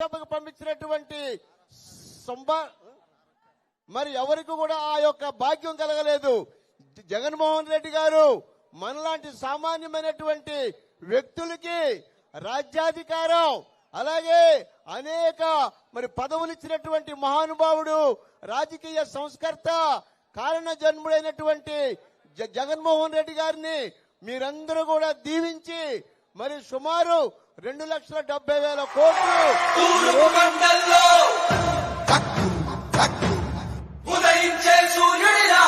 సభకు పంపించినటువంటి సంబ మరి ఎవరికి కూడా ఆ యొక్క భాగ్యం కలగలేదు. జగన్మోహన్ రెడ్డి గారు మనలాంటి సామాన్యమైనటువంటి వ్యక్తులకి రాజ్యాధికారం అలాగే అనేక మరి పదవులు ఇచ్చినటువంటి మహానుభావుడు రాజకీయ సంస్కర్త కారణ జన్ముడైనటువంటి జ- జగన్మోహన్ రెడ్డి గారిని మీరందరూ కూడా దీవించి మరి సుమారు రెండు లక్షల డెబ్బై వేల కోట్లు. ఉదయించే సూర్యుడిలా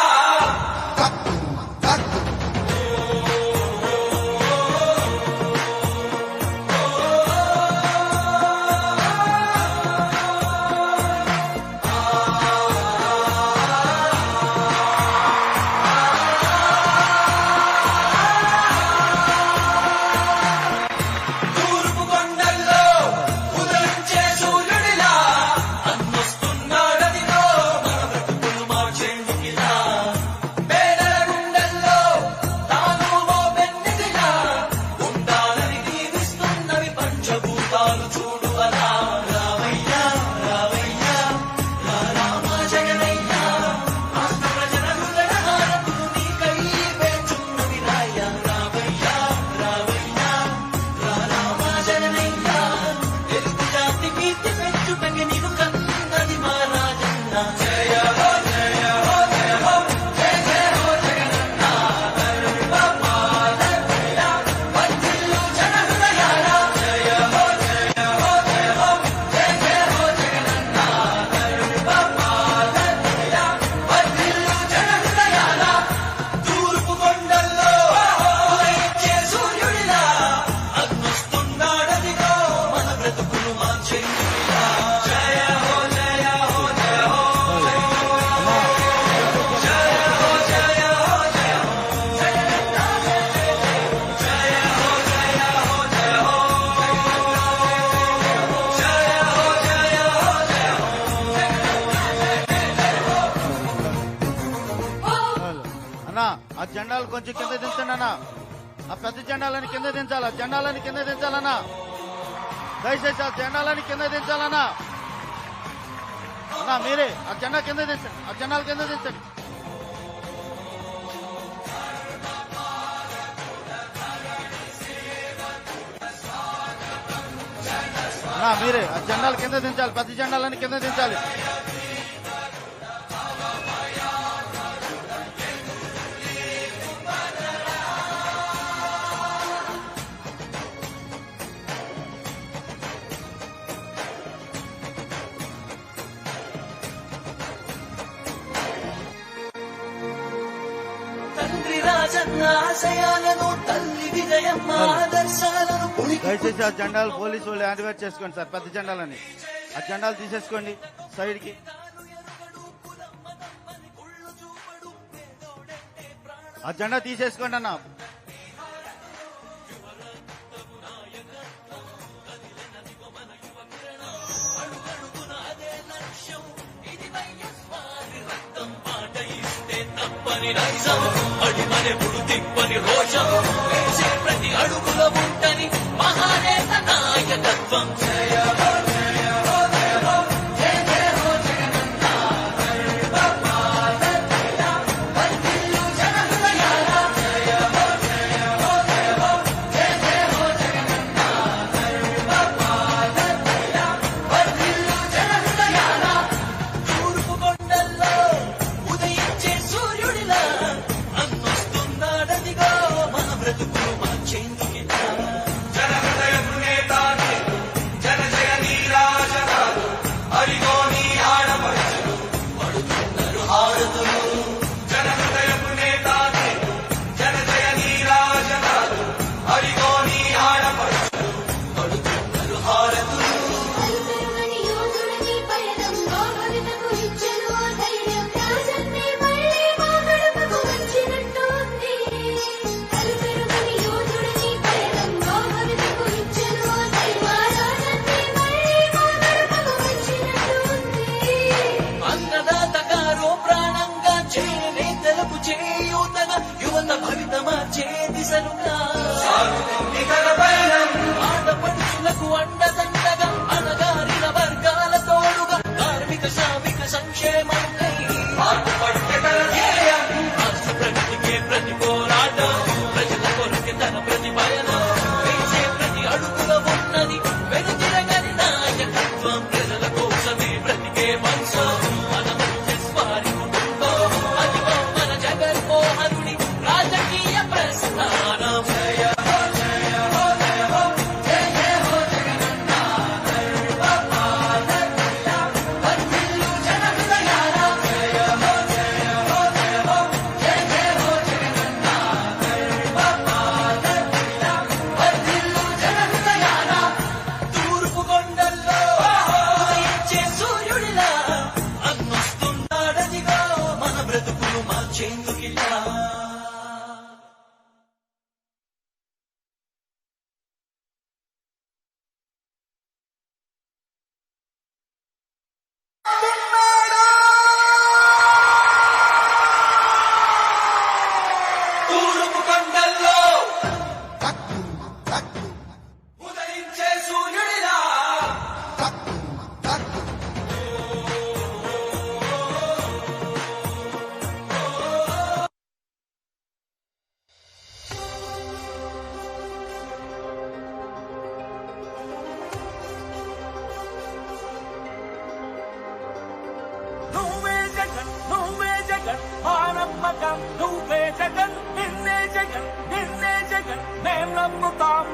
అన్నా ఆ జెండాలు కొంచెం కింద దించండి అన్న. ఆ పెద్ద జెండాలని కింద దించాలి ఆ జెండాలని కింద దించాలన్నా. దయచేసి ఆ జెండాలని కింద దించాలన్నా. అన్నా మీరే ఆ జెండా కింద దించండి ఆ జెండాలు కింద దించండి. అన్నా మీరే ఆ జెండాలు కింద దించాలి పెద్ద జెండాలని కింద దించాలి. తండ్రి ఆశయాలను తల్లి విజయమ్మ ఆదర్శాలను దయచేసి ఆ జెండాలు పోలీసు వాళ్ళు యాక్టివేట్ చేసుకోండి సార్ పెద్ద జెండాలని. ఆ జెండాలు తీసేసుకోండి సైడ్కి ఆ జెండా తీసేసుకోండి అన్న. తప్పని నైజం. అడిమనెప్పుడు తిప్పని రోషం. వేసే ప్రతి అడుగుల ఉంటని మహానేత నాయకత్వం.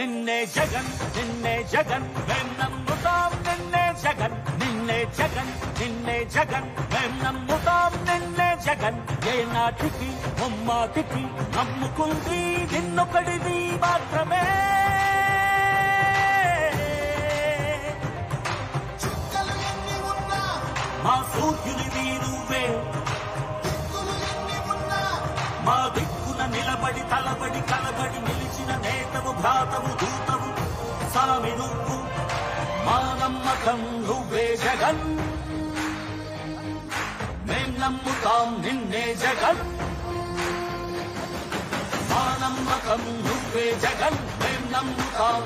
నిన్నే జగన్ నిన్నే జగన్ మేం నమ్ముతాం నిన్నే జగన్ నిన్నే జగన్ నిన్నే జగన్ మేం నమ్ముతాం నిన్నే జగన్. ఏ నాటికి ముమ్మాటికి నమ్ముకుంది నిన్నొకడిది మాత్రమే. మా సూర్యునిది నువ్వే. మా దిక్కున నిలబడి తలబడి కలబడి నిలిచిన నేతవు భ్రాతవు దూతవు. సామి నువ్వు మా నమ్మకం నువ్వే జగన్ మేం నమ్ముతాం నిన్నే జగన్. మా నమ్మకం నువ్వే జగన్ మేం నమ్ముతాం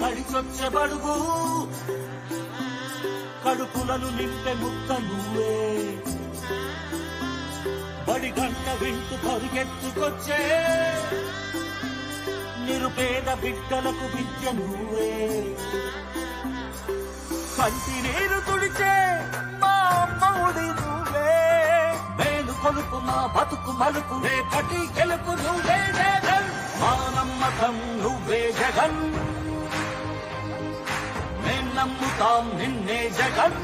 నడిచొచ్చే బడుగు కడుపులను నింపే ముక్క నువ్వే. బడి గంట వింటూ పరుగెత్తుకొచ్చే. నిరుపేద బిడ్డలకు విద్య నువ్వే. కంటి నీరు తుడిచే మా అమ్మవుడి నువ్వే. మేలు కొలుపు మా బతుకు మలుపు రేపటి గెలుపు నువ్వే జగన్. మా నమ్మకం నువ్వే జగన్. నమ్ముతాం నిన్నే జగన్.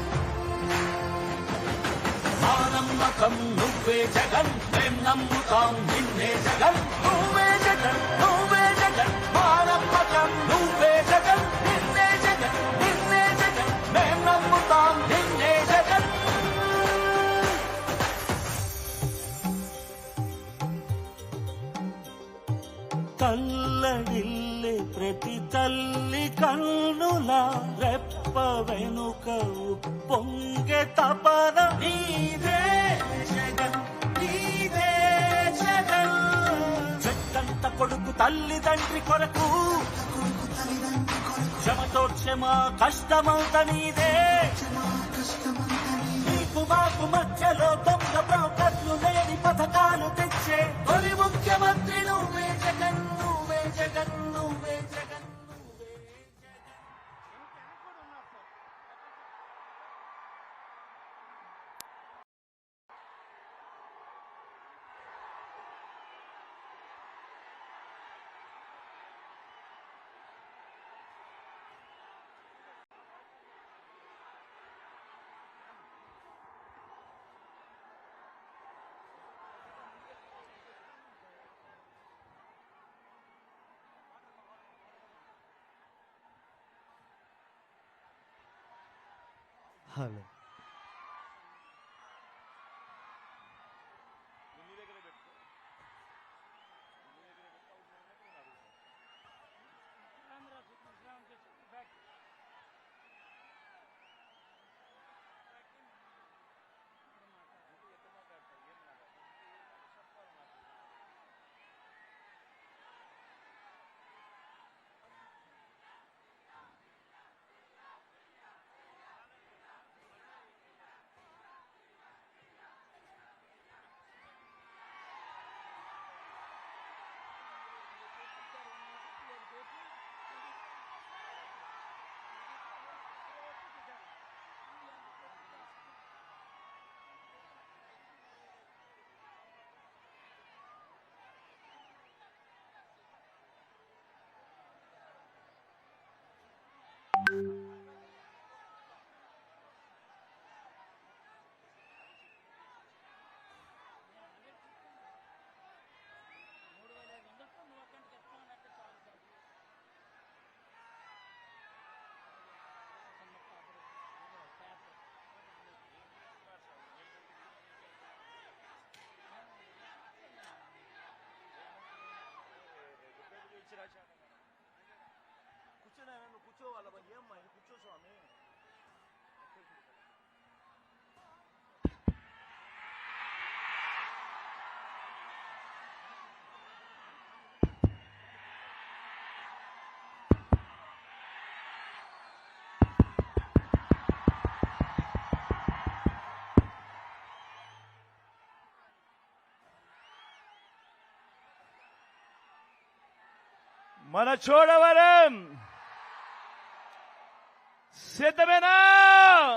మా నమ్మకం నువ్వే జగన్. మేం నమ్ముతాం నిన్నే జగన్. నువ్వే జగన్ నువ్వే జగన్. మా నమ్మకం నువ్వే జగన్. నిన్నే జగన్ నిన్నే జగన్. మేం నమ్ముతాం నిన్నే జగన్. కల్లడిల్లే తల్లి ప్రతి తల్లి కన్నుల రెప్ప వెనుక పొంగె తపన నీదే జగన్ నీదే జగన్. చెట్టంత కొడుకు తల్లి తండ్రి కొరకు. క్షమతో క్షమ కష్టమంత నీదే. حاله మన చూడవరం. సిద్ధమేనా?